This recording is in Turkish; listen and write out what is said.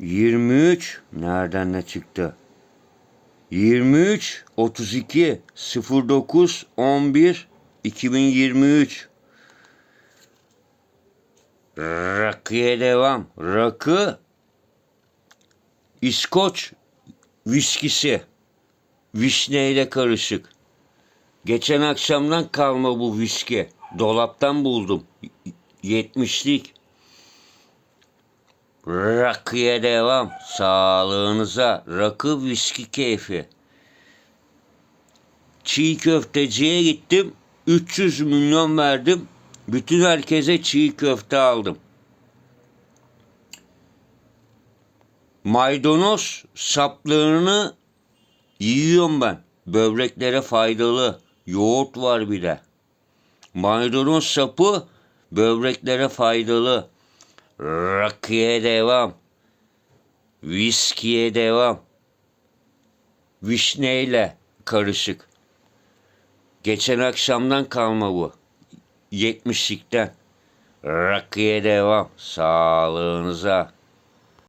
23 nereden ne çıktı? 23 32 09 11 2023 Rakıya devam. Rakı İskoç viskisi. Vişneyle karışık. Geçen akşamdan kalma bu viski. Dolaptan buldum. 70'lik. Rakıya devam. Sağlığınıza. Rakı viski keyfi. Çiğ köfteciye gittim. 300 milyon verdim. Bütün herkese çiğ köfte aldım. Maydanoz saplarını yiyorum ben. Böbreklere faydalı. Yoğurt var bir de. Maydanoz sapı böbreklere faydalı. Rakıya devam. Viskiye devam. Vişneyle karışık. Geçen akşamdan kalma bu. 70'likten. Rakıya devam. Sağlığınıza.